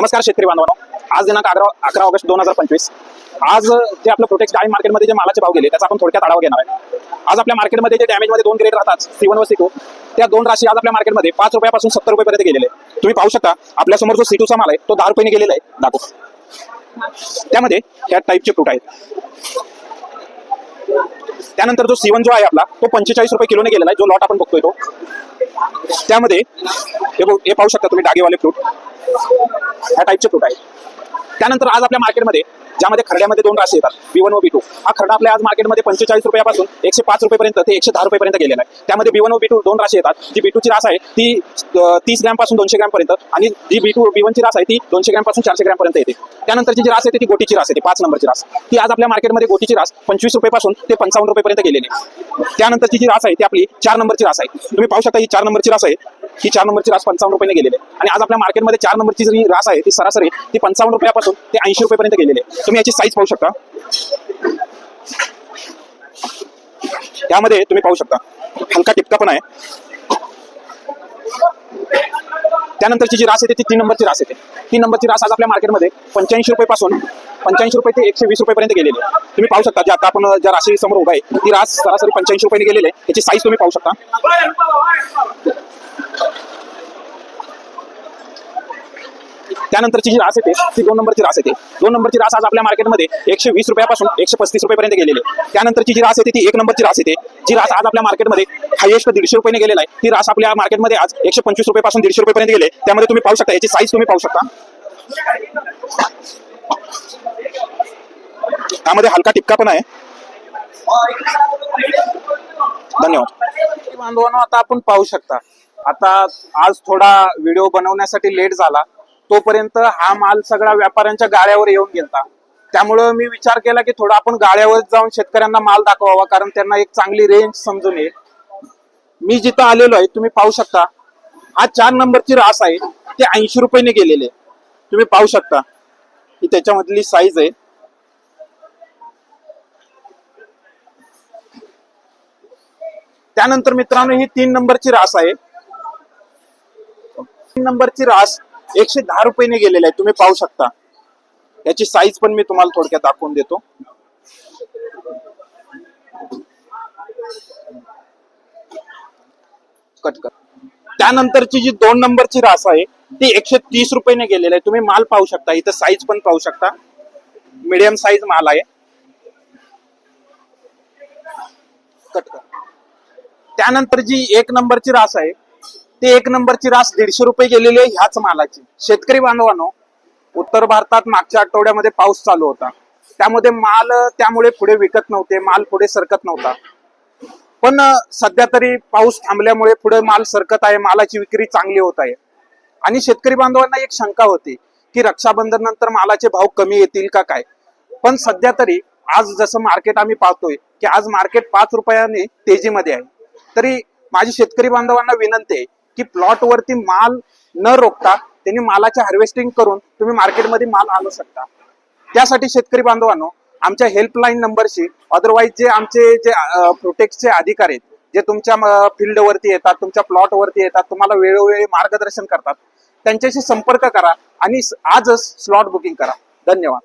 नमस्कार शेतकरी बांधवांनो. आज दिनांक अकरा अकरा ऑगस्ट दोन हजार पंचवीस. आज जे आपलं प्रोटेक्ट डाळी मार्केटमध्ये जे मालाचे भाव गेले त्याचा आपण थोडक्यात आढावा घेणार आहे. आज आपल्या मार्केटमध्ये जे डॅमेजमध्ये दोन ग्रेड राहतात सी वन व सी टू त्या दोन राशी आज आपल्या मार्केटमध्ये पाच रुपयापासून सत्तर रुपयापर्यंत गेलेले आहे. तुम्ही पाहू शकता आपल्यासमोर जो सी टूचा माल आहे तो दहा रुपयाने गेलेला आहे. दाखव. त्यामध्ये ह्या टाईपचे फ्रूट आहेत. त्यानंतर जो सीवन जो आहे आपला तो पंचेचाळीस रुपये किलोने गेलेला आहे जो लॉट आपण बघतोय तो. त्यामध्ये हे हे पाहू शकता तुम्ही डागेवाले फ्रूट ह्या टाईपचे फ्रूट आहे त्यानंतर आज आपल्या मार्केटमध्ये ज्यामध्ये खरड्यामध्ये दोन राशी येतात बी वन व बी टू हा खरडा आपल्या आज मार्केटमध्ये पंचेचाळीस रुपयापासून एकशे पाच रुपयेपर्यंत ते एकशे दहा रुपयेपर्यंत गेलेला आहे. त्यामध्ये बी वन व बी टू दोन राशी येतात. जी बी टूची रास आहे ती तीस ग्रॅमपासून दोनशे ग्रॅम पर्यंत आणि जी बी टू बी वनची रास आहे ती दोनशे ग्रॅमपासून चारशे ग्रॅम पर्यंत येते. त्यानंतरची जी रास येते ती गोटीची रास येते पाच नंबरची रास. ती आज आपल्या मार्केटमध्ये गोटीची रास पंचवीस रुपयापासून ते पंचावन्न रुपयेपर्यंत गेलेली आहे. त्यानंतरची जी रास आहे ती आपली चार नंबरची रास आहे. तुम्ही पाहू शकता ही चार नंबरची रास आहे. ही चार नंबरची रास पंचावन्न रुपयाने गेलेली आहे. आणि आज आपल्या मार्केटमध्ये चार नंबरची जी रास आहे ती सरासरी ती पंचावन्न रुपयापासून ते ऐंशी रुपयापर्यंत गेलेली आहे. तुम्ही याची साईज पाहू शकता. त्यामध्ये तुम्ही पाहू शकता. हलका टिपका पण आहे. त्यानंतरची जी रास येते ती तीन नंबरची रास येते. तीन नंबरची रास आज आपल्या मार्केटमध्ये पंच्याऐंशी रुपयापासून पंच्याऐंशी रुपये ते एकशे वीस रुपयेपर्यंत गेलेली आहे. तुम्ही पाहू शकता जे आता आपण ज्या राशी समोर उभा आहे ती रास सरासरी पंच्याऐंशी रुपयाने गेलेली आहे. त्याची साईज तुम्ही पाहू शकता. त्यानंतरची जी रास येते ती दोन नंबरची रास येते. दोन नंबरची रास आज आपल्या मार्केटमध्ये एकशे वीस रुपयापासून एकशे पस्तीस रुपयापर्यंत गेलेली त्यानंतरची जी रास येते ती एक नंबरची रास येते. जी रास आज आपल्या मार्केटमध्ये हायेस्ट दीडशे रुपयाने गेलेला आहे. ती रास आपल्या मार्केटमध्ये आज एकशे पंचवीस रुपयापासून दीडशे रुपयापर्यंत गेले त्यामध्ये तुम्ही पाहू शकता याची साईज तुम्ही पाहू शकता. त्यामध्ये हलका टिपका पण आहे. धन्यवाद. आता आपण पाहू शकता. आता आज थोडा व्हिडिओ बनवण्यासाठी लेट झाला. तोपर्यंत हा माल सगळा व्यापाऱ्यांच्या गाड्यावर येऊन गेलता. त्यामुळं मी विचार केला की थोडा आपण गाड्यावर जाऊन शेतकऱ्यांना माल दाखवावा कारण त्यांना एक चांगली रेंज समजून येईल. मी जिथं आलेलो आहे तुम्ही पाहू शकता. हा चार नंबरची रास आहे ते ऐंशी रुपयाने गेलेले तुम्ही पाहू शकता. ही त्याच्यामधली साईज आहे. त्यानंतर मित्रांनो ही तीन नंबरची रास आहे. तीन नंबरची रास एकशे दहा रुपयाने गेलेला आहे तुम्ही पाहू शकता. याची साईज पण मी तुम्हाला थोडक्यात दाखवून देतो. कट कर त्यानंतरची जी दोन नंबरची रास आहे ती एकशे तीस रुपयाने गेलेली आहे. तुम्ही माल पाहू शकता. इथं साईज पण पाहू शकता. मीडियम साईज माल आहे. कट कर त्यानंतर जी एक नंबरची रास आहे. ते एक नंबरची रास दीडशे रुपये गेलेली आहे ह्याच मालाची. शेतकरी बांधवांनो उत्तर भारतात मागच्या आठवड्यामध्ये पाऊस चालू होता. त्यामध्ये माल त्यामुळे पुढे विकत नव्हते माल पुढे सरकत नव्हता. पण सध्या तरी पाऊस थांबल्यामुळे पुढे माल सरकत आहे मालाची विक्री चांगली होत आहे. आणि शेतकरी बांधवांना एक शंका होती की रक्षाबंधन नंतर मालाचे भाव कमी येतील का काय? पण सध्या तरी आज जसं मार्केट आम्ही पाहतोय की आज मार्केट पाच रुपयाने तेजीमध्ये आहे. तरी माझी शेतकरी बांधवांना विनंती आहे की प्लॉट वरती माल न रोखता त्यांनी मालाचे हार्वेस्टिंग करून तुम्ही मार्केटमध्ये माल आणू शकता. त्यासाठी शेतकरी बांधवांनो आमच्या हेल्पलाईन नंबरशी अदरवाईज जे आमचे जे प्रोटेक्टचे अधिकारी आहेत जे तुमच्या फील्डवरती येतात तुमच्या प्लॉटवरती येतात तुम्हाला वेळोवेळी मार्गदर्शन करतात त्यांच्याशी संपर्क करा आणि आजच स्लॉट बुकिंग करा. धन्यवाद.